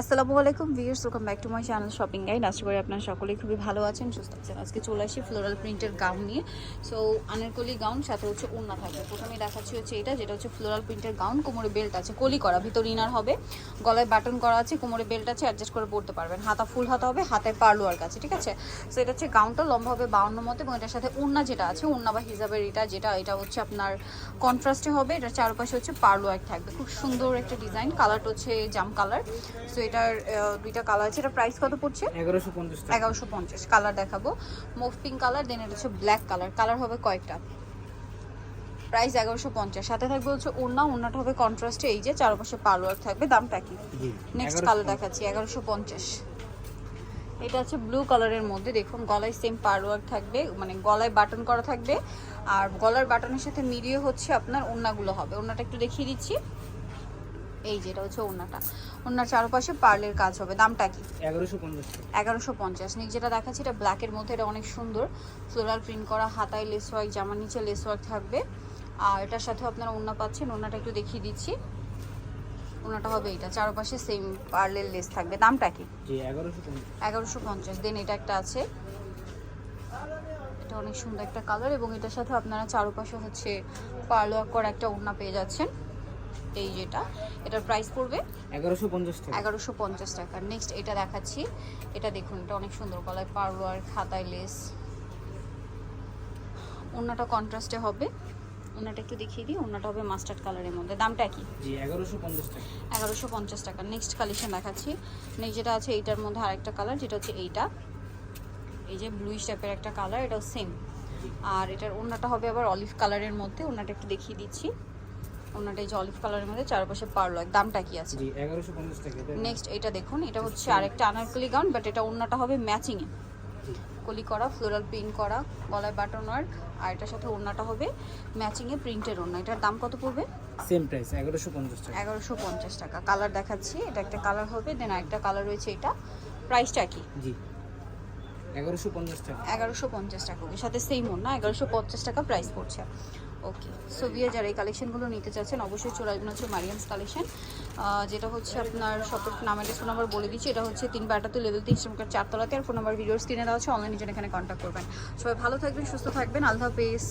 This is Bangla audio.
আসসালামু আলাইকুম viewers welcome back to my channel shopping guide আশা করি আপনারা সকলেই খুবই ভালো আছেন, সুস্থ আছেন। আজকে চলে আসি ফ্লোরাল প্রিন্টের গাউন নিয়ে। সো আনারকলি গাউন সাথে হচ্ছে ওড়না থাকবে। প্রথমে দেখাচ্ছি হচ্ছে এটা, যেটা হচ্ছে ফ্লোরাল প্রিন্টের গাউন কোমরে বেল্ট আছে, কলি করা, ভিতর ইনার হবে। গলায় বাটন করা আছে, কোমরে বেল্ট আছে অ্যাডজাস্ট করে পড়তে পারবেন। হাতা ফুল হাতা হবে, হাতায় পার্লোয়ার কাছে, ঠিক আছে? সো এটা হচ্ছে গাউনটা লম্বা হবে বাউন্ন মতো এবং এটার সাথে ওড়না যেটা আছে, ওড়না বা হিজাবের এটা, যেটা, এটা হচ্ছে আপনার কন্ট্রাস্টে হবে। এটার চারপাশে হচ্ছে পার্লোয়ার থাকবে। খুব সুন্দর একটা ডিজাইন কালারটা হচ্ছে জাম কালার সো এটার দুইটা কালার আছে। এটা প্রাইস কত পড়ছে? এগারোশো পঞ্চাশ এগারোশো পঞ্চাশ। কালার দেখাবো। মুভ পিঙ্ক কালার দেন এটা হচ্ছে ব্ল্যাক কালার কালার হবে কয়েকটা। প্রাইস এগারোশো পঞ্চাশ। সাথে থাকবে হচ্ছে ওড়না। ওড়নাটা হবে কন্ট্রাস্টে এই যে চারপাশে পার্লোয়ার থাকবে। দামটা কি? নেক্সট কালার দেখাচ্ছি। এগারোশো পঞ্চাশ। এটা হচ্ছে ব্লু কালারের মধ্যে। দেখুন গলায় সেম পারওয়ার্ক থাকবে। মানে গলায় বাটন করা থাকবে। আর গলার বাটনের সাথে মিলিয়ে হচ্ছে আপনার ওড়নাগুলো হবে। ওড়নাটা একটু দেখিয়ে দিচ্ছি। এই যেটা হচ্ছে ওড়নাটা। ওড়নার চারপাশে পার্লের কাজ হবে। দামটা কি? এগারোশো পঞ্চাশ। এগারোশো পঞ্চাশ। নিক যেটা দেখাচ্ছি এটা ব্ল্যাকের মধ্যে এটা অনেক সুন্দর। ফ্লোরাল প্রিন্ট করা হাতায় লেস ওয়ার্ক জামার নিচে লেস ওয়ার্ক থাকবে। আর এটার সাথে আপনারা ওড়না পাচ্ছেন। ওড়নাটা একটু দেখিয়ে দিচ্ছি। ওড়নাটা হবে এটা চারপাশে সেম পার্লের লেস থাকবে। দামটা কি? জি এগারোশো পঞ্চাশ। দেন এটা একটা আছে। এটা অনেক সুন্দর একটা কালার এবং এটার সাথে আপনারা চারপাশে হচ্ছে পার্লোয়ার করা একটা ওড়না পেয়ে যাচ্ছেন। এই যেটা এটার প্রাইস পড়বে এগারোশো পঞ্চাশ টাকা। এগারোশো পঞ্চাশ টাকা। নেক্সট এটা দেখাচ্ছি। এটা দেখুন এটা অনেক সুন্দর গলায় পারওয়ার খাতায় লেস ওড়নাটা কন্ট্রাস্টে হবে। ওড়নাটা একটু দেখিয়ে দিই ওড়নাটা হবে মাস্টার্ড কালারের মধ্যে। দামটা কি? জি এগারোশো পঞ্চাশ টাকা। এগারোশো পঞ্চাশ টাকা। নেক্সট কালেকশন দেখাচ্ছি। নেক্সট যেটা আছে এইটার মধ্যে আরেকটা কালার যেটা হচ্ছে এইটা। এই যে ব্লুইশ টাইপের একটা কালার এটাও সেম আর এটার ওড়নাটা হবে আবার অলিভ কালারের মধ্যে। ওড়নাটা একটু দেখিয়ে দিচ্ছি। ওড়নাটা এই অলিভ কালারের মধ্যে চারপাশে পারল দামটা কি আছে? জি এগারোশো পঞ্চাশ টাকা নেক্সট এটা দেখুন এটা হচ্ছে আরেকটা আনারকলি গাউন বাট এটা ওড়নাটা হবে ম্যাচিংয়ে জি। কলি করা ফ্লোরাল প্রিন্ট করা গলায় বাটন ওয়ার্ক আর এটার সাথে ওড়নাটা হবে ম্যাচিংয়ে প্রিন্টের ওড়না। এটার দাম কত পড়বে? সেম প্রাইস এগারোশো পঞ্চাশ টাকা। এগারোশো পঞ্চাশ টাকা। কালার দেখাচ্ছি এটা একটা কালার হবে দেন আরেকটা কালার রয়েছে এটা। প্রাইসটা কি? জি। এগারোশো পঞ্চাশ টাকা। এগারোশো পঞ্চাশ টাকা। ওর সাথে সেম না এগারোশো পঞ্চাশ টাকা প্রাইস পড়ছে। ওকে সো বিয়ে যারা এই কালেকশনগুলো নিতে চাচ্ছেন, অবশ্যই চলে আসবেন হচ্ছে মারিয়ামস কালেকশন যেটা হচ্ছে আপনার শপের নাম অ্যাড্রেস ফোন নাম্বার বলে দিচ্ছি। এটা হচ্ছে তিন বাটাতে লেভেল তিন শ্রমিকার চারতলাতে। আর ফোন নাম্বার ভিডিওর স্ক্রিনে দেওয়া হচ্ছে অনলাইনে জন্য এখানে কন্ট্যাক্ট করবেন। সবাই ভালো থাকবেন, সুস্থ থাকবেন। আল্লাহ হাফেজ।